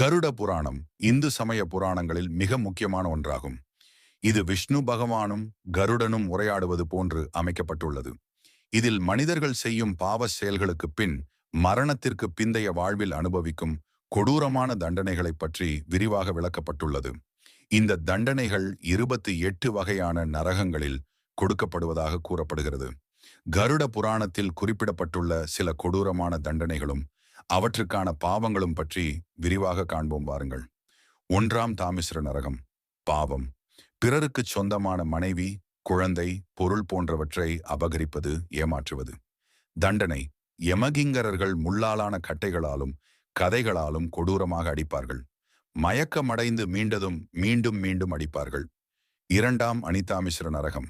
கருட புராணம் இந்து சமய புராணங்களில் மிக முக்கியமான ஒன்றாகும். இது விஷ்ணு பகவானும் கருடனும் உரையாடுவது போன்று அமைக்கப்பட்டுள்ளது. இதில் மனிதர்கள் செய்யும் பாவ செயல்களுக்கு பின் மரணத்திற்கு பிந்தைய வாழ்வில் அனுபவிக்கும் கொடூரமான தண்டனைகளைப் பற்றி விரிவாக விளக்கப்பட்டுள்ளது. இந்த தண்டனைகள் இருபத்தி எட்டு வகையான நரகங்களில் கொடுக்கப்படுவதாக கூறப்படுகிறது. கருட புராணத்தில் குறிப்பிடப்பட்டுள்ள சில கொடூரமான தண்டனைகளும் அவற்றுக்கான பாவங்களும் பற்றி விரிவாக காண்போம் வாருங்கள். ஒன்றாம் தாமிஸ்ர நரகம் பாவம். பிறருக்கு சொந்தமான மனைவி குழந்தை பொருள் போன்றவற்றை அபகரிப்பது ஏமாற்றுவது. தண்டனை. யமகிங்கரர்கள் முள்ளாலான கட்டைகளாலும் கதைகளாலும் கொடூரமாக அடிப்பார்கள். மயக்கமடைந்து மீண்டதும் மீண்டும் மீண்டும் அடிப்பார்கள். இரண்டாம் அனிதாமிஸ்ர நரகம்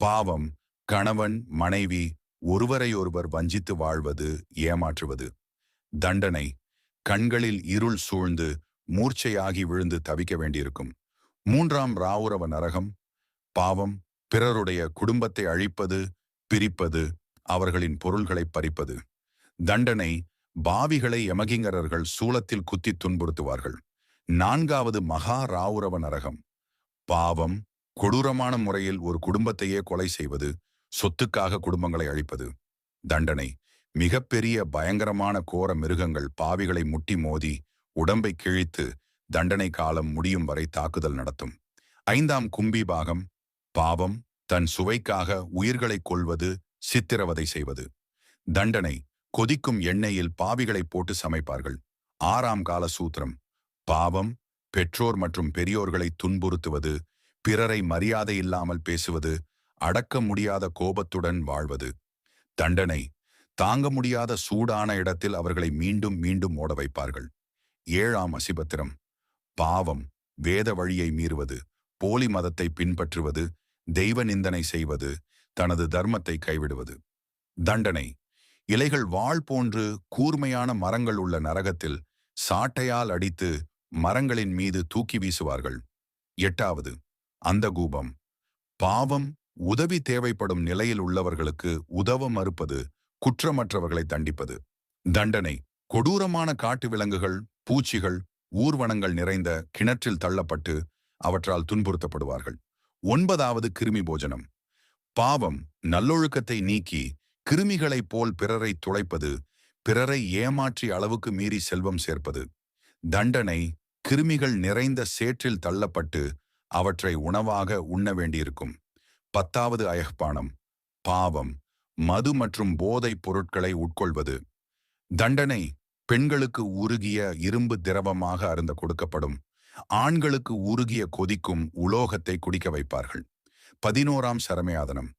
பாவம். கணவன் மனைவி ஒருவரையொருவர் வஞ்சித்து வாழ்வது ஏமாற்றுவது. தண்டனை கண்களில் இருள் சூழ்ந்து மூர்ச்சையாகி விழுந்து தவிக்க வேண்டியிருக்கும். மூன்றாம் ராவுரவ நரகம் பாவம் பிறருடைய குடும்பத்தை அழிப்பது பிரிப்பது அவர்களின் பொருள்களை பறிப்பது. தண்டனை பாவிகளை யமகிங்கரர்கள் சூளத்தில் குத்தி துன்புறுத்துவார்கள். நான்காவது மகா ராவுரவ நரகம் பாவம் கொடூரமான முறையில் ஒரு குடும்பத்தையே கொலை செய்வது சொத்துக்காக குடும்பங்களை அழிப்பது. தண்டனை மிகப்பெரிய பயங்கரமான கோர மிருகங்கள் பாவிகளை முட்டி மோதி உடம்பை கிழித்து தண்டனை காலம் முடியும் வரை தாக்குதல் நடத்தும். ஐந்தாம் கும்பி பாகம் பாவம் தன் சுவைக்காக உயிர்களை கொள்வது சித்திரவதை செய்வது. தண்டனை கொதிக்கும் எண்ணெயில் பாவிகளை போட்டு சமைப்பார்கள். ஆறாம் கால சூத்திரம் பாவம் பெற்றோர் மற்றும் பெரியோர்களை துன்புறுத்துவது பிறரை மரியாதை இல்லாமல் பேசுவது அடக்க முடியாத கோபத்துடன் வாழ்வது. தண்டனை தாங்க முடியாத சூடான இடத்தில் அவர்களை மீண்டும் மீண்டும் ஓட வைப்பார்கள். ஏழாம் அசிபத்திரம் பாவம் வேத வழியை மீறுவது போலி மதத்தை பின்பற்றுவது தெய்வ நிந்தனை செய்வது தனது தர்மத்தை கைவிடுவது. தண்டனை. இலைகள் வாழ் போன்று கூர்மையான மரங்கள் உள்ள நரகத்தில் சாட்டையால் அடித்து மரங்களின் மீது தூக்கி வீசுவார்கள். எட்டாவது. அந்த கூபம் பாவம் உதவி தேவைப்படும் நிலையில் உள்ளவர்களுக்கு உதவ மறுப்பது குற்றமற்றவர்களை தண்டிப்பது. தண்டனை கொடூரமான காட்டு விலங்குகள் பூச்சிகள் ஊர்வனங்கள் நிறைந்த கிணற்றில் தள்ளப்பட்டு அவற்றால் துன்புறுத்தப்படுவார்கள். ஒன்பதாவது கிருமி போஜனம். பாவம் நல்லொழுக்கத்தை நீக்கி கிருமிகளைப் போல் பிறரை துளைப்பது பிறரை ஏமாற்றி அளவுக்கு மீறி செல்வம் சேர்ப்பது. தண்டனை கிருமிகள் நிறைந்த சேற்றில் தள்ளப்பட்டு அவற்றை உணவாக உண்ண வேண்டியிருக்கும். பத்தாவது அயப்பானம் பாவம் மது மற்றும் போதைப் பொருட்களை உட்கொள்வது. தண்டனை பெண்களுக்கு உருகிய இரும்பு திரவமாக அருந்த கொடுக்கப்படும். ஆண்களுக்கு உருகிய கொதிக்கும் உலோகத்தை குடிக்க வைப்பார்கள். பதினோராம் சரமயாதனம்.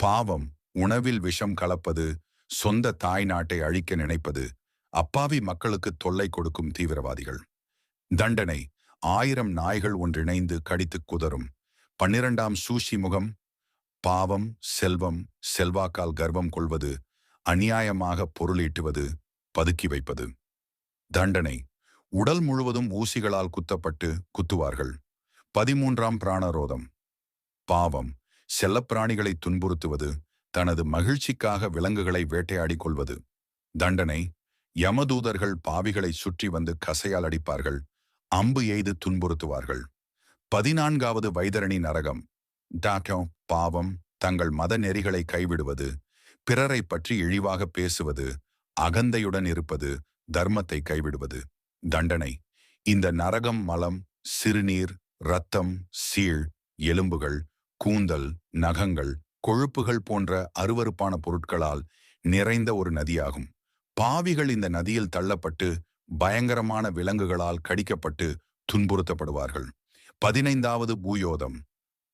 பாவம் உணவில் விஷம் கலப்பது சொந்த தாய் நாட்டை அழிக்க நினைப்பது அப்பாவி மக்களுக்கு தொல்லை கொடுக்கும் தீவிரவாதிகள். தண்டனை ஆயிரம் நாய்கள் ஒன்றிணைந்து கடித்து குதறும். பன்னிரண்டாம் சூஷி முகம் பாவம் செல்வம் செல்வாக்கால் கர்வம் கொள்வது அநியாயமாக பொருளீட்டுவது பதுக்கி வைப்பது. தண்டனை. உடல் முழுவதும் ஊசிகளால் குத்தப்பட்டு குத்துவார்கள். பதிமூன்றாம் பிராணரோதம். பாவம். செல்லப்பிராணிகளை துன்புறுத்துவது தனது மகிழ்ச்சிக்காக விலங்குகளை வேட்டையாடிக் கொள்வது. தண்டனை. யமதூதர்கள் பாவிகளை சுற்றி வந்து கசையால் அடிப்பார்கள் அம்பு எய்து துன்புறுத்துவார்கள். பதினான்காவது வைதரணி நரகம். டாட்டோ பாவம் தங்கள் மத நெறிகளை கைவிடுவது பிறரை பற்றி இழிவாக பேசுவது அகந்தையுடன் இருப்பது தர்மத்தை கைவிடுவது. தண்டனை. இந்த நரகம் மலம் சிறுநீர் இரத்தம் சீழ் எலும்புகள் கூந்தல் நகங்கள் கொழுப்புகள் போன்ற அருவருப்பான பொருட்களால் நிறைந்த ஒரு நதியாகும். பாவிகள் இந்த நதியில் தள்ளப்பட்டு பயங்கரமான விலங்குகளால் கடிக்கப்பட்டு துன்புறுத்தப்படுவார்கள். பதினைந்தாவது பூயோதம்.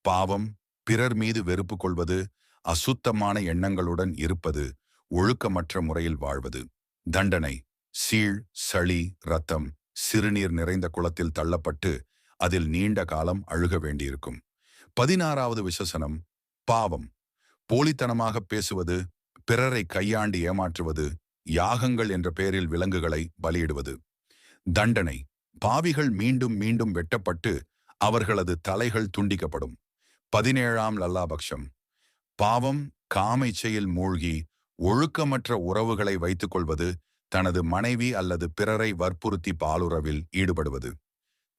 பாவம் பிறர் மீது வெறுப்பு கொள்வது அசுத்தமான எண்ணங்களுடன் இருப்பது ஒழுக்கமற்ற முறையில் வாழ்வது. தண்டனை சீழ் சளி ரத்தம் சிறுநீர் நிறைந்த குளத்தில் தள்ளப்பட்டு அதில் நீண்ட காலம் அழுக வேண்டியிருக்கும். பதினாறாவது விசசனம் பாவம். போலித்தனமாக பேசுவது பிறரை கையாண்டு ஏமாற்றுவது யாகங்கள் என்ற பெயரில் விலங்குகளை பலியிடுவது. தண்டனை பாவிகள் மீண்டும் மீண்டும் வெட்டப்பட்டு அவர்களது தலைகள் துண்டிக்கப்படும். பதினேழாம் லல்லாபக்ஷம். பாவம் காமைச்சையில் மூழ்கி ஒழுக்கமற்ற உறவுகளை வைத்துக் கொள்வது தனது மனைவி அல்லது பிறரை வற்புறுத்தி பாலுறவில் ஈடுபடுவது.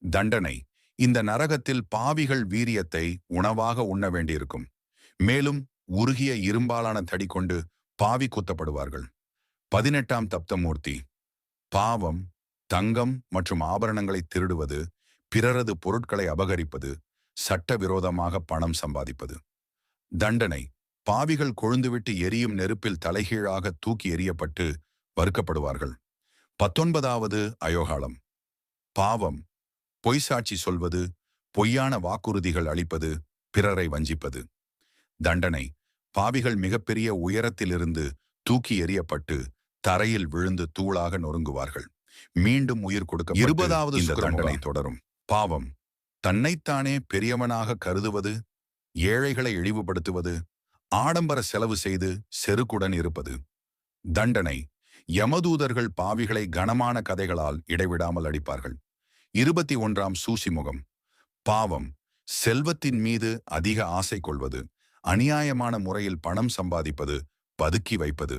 தண்டனை. இந்த நரகத்தில் பாவிகள் வீரியத்தை உணவாக உண்ண வேண்டியிருக்கும். மேலும் உருகிய இரும்பாலான தடி கொண்டு பாவி குத்தப்படுவார்கள். பதினெட்டாம் தப்தமூர்த்தி. பாவம் தங்கம் மற்றும் ஆபரணங்களை திருடுவது பிறரது பொருட்களை அபகரிப்பது சட்டவிரோதமாக பணம் சம்பாதிப்பது. தண்டனை. பாவிகள் கொழுந்துவிட்டு எரியும் நெருப்பில் தலைகீழாக தூக்கி எறியப்பட்டு வறுக்கப்படுவார்கள். பத்தொன்பதாவது அயோகாலம் பாவம். பொய் சாட்சி சொல்வது பொய்யான வாக்குறுதிகள் அளிப்பது பிறரை வஞ்சிப்பது. தண்டனை. பாவிகள் மிகப்பெரிய உயரத்திலிருந்து தூக்கி எறியப்பட்டு தரையில் விழுந்து தூளாக நொறுங்குவார்கள். மீண்டும் உயிர் கொடுக்க இருபதாவது இந்த தண்டனை தொடரும். பாவம். தன்னைத்தானே பெரியவனாக கருதுவது ஏழைகளை இழிவுபடுத்துவது ஆடம்பர செலவு செய்து செருக்குடன் இருப்பது. தண்டனை. யமதூதர்கள் பாவிகளை கனமான கதைகளால் இடைவிடாமல் அடிப்பார்கள். இருபத்தி ஒன்றாம் சூசிமுகம். பாவம். செல்வத்தின் மீது அதிக ஆசை கொள்வது அநியாயமான முறையில் பணம் சம்பாதிப்பது பதுக்கி வைப்பது.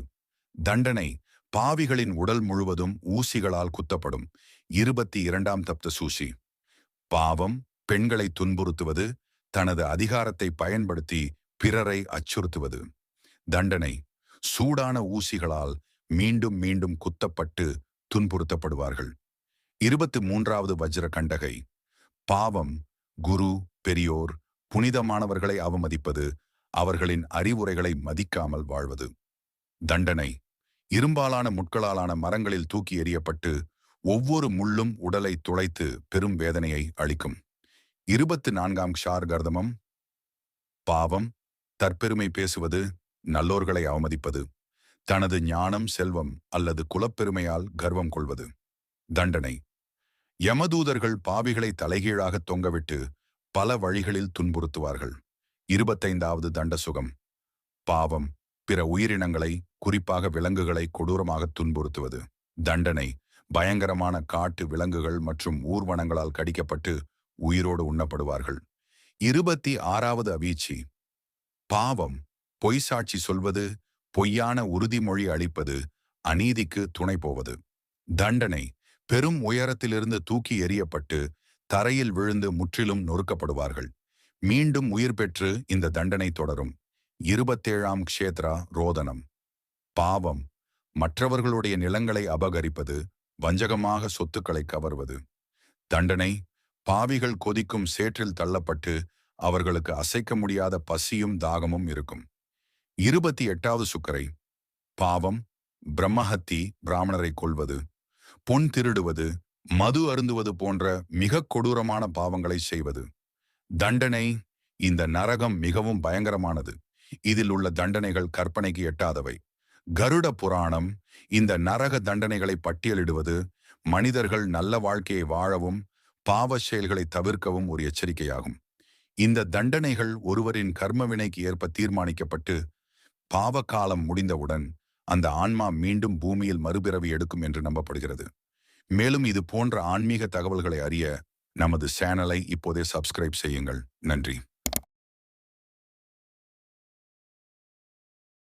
தண்டனை. பாவிகளின் உடல் முழுவதும் ஊசிகளால் குத்தப்படும். இருபத்தி இரண்டாம் தப்த சூசி. பாவம். பெண்களை துன்புறுத்துவது தனது அதிகாரத்தை பயன்படுத்தி பிறரை அச்சுறுத்துவது. தண்டனை சூடான ஊசிகளால் மீண்டும் மீண்டும் குத்தப்பட்டு துன்புறுத்தப்படுவார்கள். இருபத்து மூன்றாவது வஜ்ர கண்டகை பாவம் குரு பெரியோர் புனிதமானவர்களை அவமதிப்பது அவர்களின் அறிவுரைகளை மதிக்காமல் வாழ்வது. தண்டனை இரும்பாலான முட்களாலான மரங்களில் தூக்கி எறியப்பட்டு ஒவ்வொரு முள்ளும் உடலை துளைத்து பெரும் வேதனையை அளிக்கும். இருபத்து நான்காம் ஷார் கர்தமம் பாவம் தற்பெருமை பேசுவது நல்லோர்களை அவமதிப்பது தனது ஞானம் செல்வம் அல்லது குலப்பெருமையால் கர்வம் கொள்வது. தண்டனை. யமதூதர்கள் பாவிகளை தலைகீழாக தொங்கவிட்டு பல வழிகளில் துன்புறுத்துவார்கள். இருபத்தைந்தாவது தண்ட சுகம் பாவம் பிற உயிரினங்களை குறிப்பாக விலங்குகளை கொடூரமாக துன்புறுத்துவது. தண்டனை. பயங்கரமான காட்டு விலங்குகள் மற்றும் ஊர்வனங்களால் கடிக்கப்பட்டு உயிரோடு உண்ணப்படுவார்கள். இருபத்தி ஆறாவது அவீச்சி பாவம் பொய் சாட்சி சொல்வது பொய்யான உறுதிமொழி அளிப்பது அநீதிக்கு துணை போவது. தண்டனை பெரும் உயரத்திலிருந்து தூக்கி எறியப்பட்டு தரையில் விழுந்து முற்றிலும் நொறுக்கப்படுவார்கள். மீண்டும் உயிர் பெற்று இந்த தண்டனை தொடரும். இருபத்தேழாம் க்ஷேத்ரா ரோதனம். பாவம் மற்றவர்களுடைய நிலங்களை அபகரிப்பது வஞ்சகமாக சொத்துக்களை கவர்வது. தண்டனை பாவிகள் கொதிக்கும் சேற்றில் தள்ளப்பட்டு அவர்களுக்கு அசைக்க முடியாத பசியும் தாகமும் இருக்கும். இருபத்தி எட்டாவது சுக்கரை பாவம் பிரம்மஹத்தி பிராமணரை கொள்வது பொன் திருடுவது மது அருந்துவது போன்ற மிக கொடூரமான பாவங்களை செய்வது. தண்டனை இந்த நரகம் மிகவும் பயங்கரமானது. இதில் உள்ள தண்டனைகள் கற்பனைக்கு எட்டாதவை. கருட புராணம் இந்த நரக தண்டனைகளை பட்டியலிடுவது மனிதர்கள் நல்ல வாழ்க்கையை வாழவும் பாவ செயல்களை தவிர்க்கவும் ஒரு எச்சரிக்கையாகும். இந்த தண்டனைகள் ஒருவரின் கர்ம வினைக்கு ஏற்ப தீர்மானிக்கப்பட்டு பாவ காலம் முடிந்தவுடன் அந்த ஆன்மா மீண்டும் பூமியில் மறுபிறவி எடுக்கும் என்று நம்பப்படுகிறது. மேலும் இது போன்ற ஆன்மீக தகவல்களை அறிய நமது சேனலை இப்போதே சப்ஸ்கிரைப் செய்யுங்கள். நன்றி.